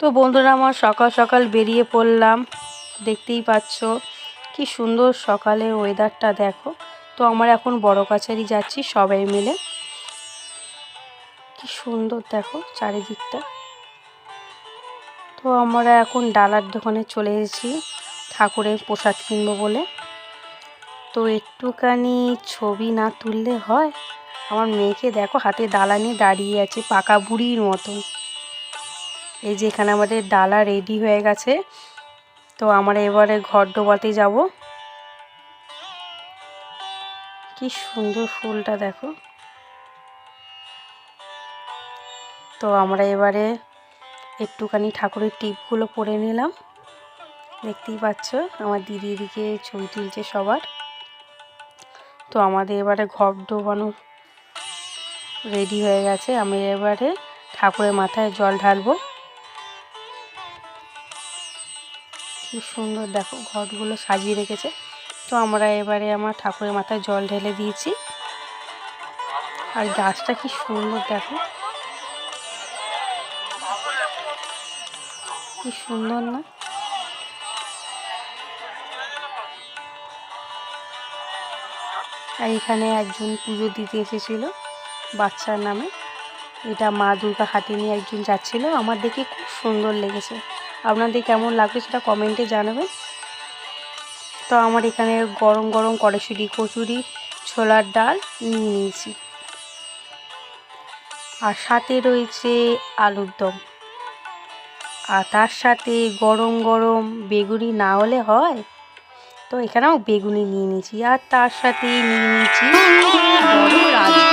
তো বন্ধুরা, আমার সকাল সকাল বেরিয়ে পড়লাম। দেখতেই পাচ্ছ কি সুন্দর সকালের ওয়েদারটা দেখো। তো আমরা এখন বড় কাছারি যাচ্ছি, সবাই মিলে। কি সুন্দর, দেখো, চারিদিকটা। তো আমরা এখন ডালার দোকানে চলে এসেছি, ঠাকুরের প্রসাদ কিনবো বলে। তো একটুখানি ছবি না তুললে হয়? আমার মেয়েকে দেখো হাতে ডালা নিয়ে দাঁড়িয়ে আছে, পাকা বুড়ির মতো এই যে এখানে আমাদের ডালা রেডি হয়ে গেছে। তো আমরা এবারে ঘর ডোবাতে যাব। কি সুন্দর ফুলটা দেখো। তো আমরা এবারে একটুখানি ঠাকুরের টিপগুলো পরে নিলাম। দেখতেই পাচ্ছ, আমার দিদি এদিকে ছবি তুলছে সবার। তো আমাদের এবারে ঘর ডোবানো রেডি হয়ে গেছে। আমি এবারে ঠাকুরের মাথায় জল ঢালবো। কি সুন্দর দেখো ঘটগুলো সাজিয়ে রেখেছে। তো আমরা এবারে আমার ঠাকুরের মাথায় জল ঢেলে দিয়েছি। আর গাছটা কি সুন্দর দেখো। কি সুন্দর না? আর এখানে একজন পুজো দিতে এসেছিল, বাচ্চার নামে। এটা মা দুর্গা হাতে নিয়ে একজন যাচ্ছিল। আমার দেখে খুব সুন্দর লেগেছে। আপনাদের কেমন লাগবে সেটা কমেন্টে জানাবেন। তো আমার এখানে গরম গরম কড়াশুটি কচুরি, ছোলার ডাল নিয়ে নিয়েছি। আর সাথে রয়েছে আলুর দম। আর তার সাথে গরম গরম বেগুনি না হলে হয়? তো এখানেও বেগুনি নিয়ে নিয়েছি আর তার সাথে নিয়ে নিয়েছি গরম